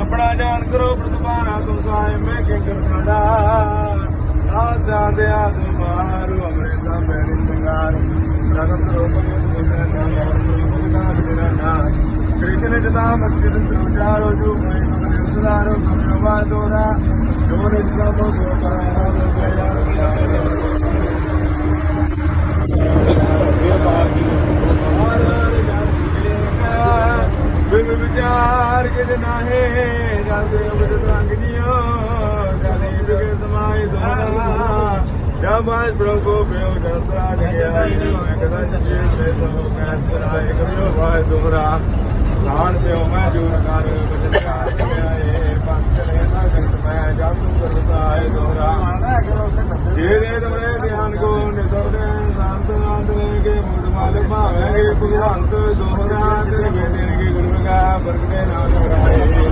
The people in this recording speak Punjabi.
ਆਪਣਾ ਜਾਨ ਕਰੋ ਪ੍ਰਤਪਾਨਾ ਤੁਮ ਸਾਇ ਮੈਂ ਕਿੰਗਰ ਸਾਡਾ। ਆ ਜਾਂਦੇ ਆ ਤੁਮਾਰੂ ਅਮਰੇ ਦਾ ਰਗਤ ਰੂਪ ਦੇ ਨਾਮ ਮੇਰਾ ਨਾਮ ਕ੍ਰਿਸ਼ਨ ਜਤਾ ਮਸਜਿਦ ਵਿਚਾਰੋ ਜੋ, ਮੈਂ ਮਗਰ ਕਮਿਓ ਵਾ ਦੋਰਾ। ਜੋ ਨਿਜ ਦਾ ਮੋ ਕਰਾ ਰੋ ਗਿਆ ਵਿਚਾਰ ਕਿਦ ਨਾਹੇ, ਜਾਂਦੇ ਅਮਰਤ ਅੰਗਨੀਓ ਜਾਣੇ ਦੁਗੇ ਸਮਾਈ ਦੋਨਾ ਜਮਾਤ ਪ੍ਰਭੂ ਬਿਉ ਜਤਰਾ ਗਿਆ ਕਦਾ ਜੀ ਸੇ ਸਭ ਕੈ ਸਰਾਏ ਕਰਿਓ ਵਾਹਿ ਤੁਮਰਾ ਨਾਨ ਬਿਉ ਮੈਂ ਜੂਰ ਕਰ ਬਚਕਾਰ ਆਏ ਪੰਥ ਲੈ ਗੰਤ ਮੈਂ ਜਾਤੂ ਕਰਤਾ ਆਏ ਦੋਰਾ ਜਿਹੜੇ ਤੁਮਰੇ ਧਿਆਨ ਕੋ ਨਿਸਰਦੇ ਸੰਤ ਨਾਮ ਦੇ ਕੇ ਮੁੜ ਮਾਲ ਭਾਵੇਂਗੇ ਭਗਵੰਤ ਦੋਹਰਾ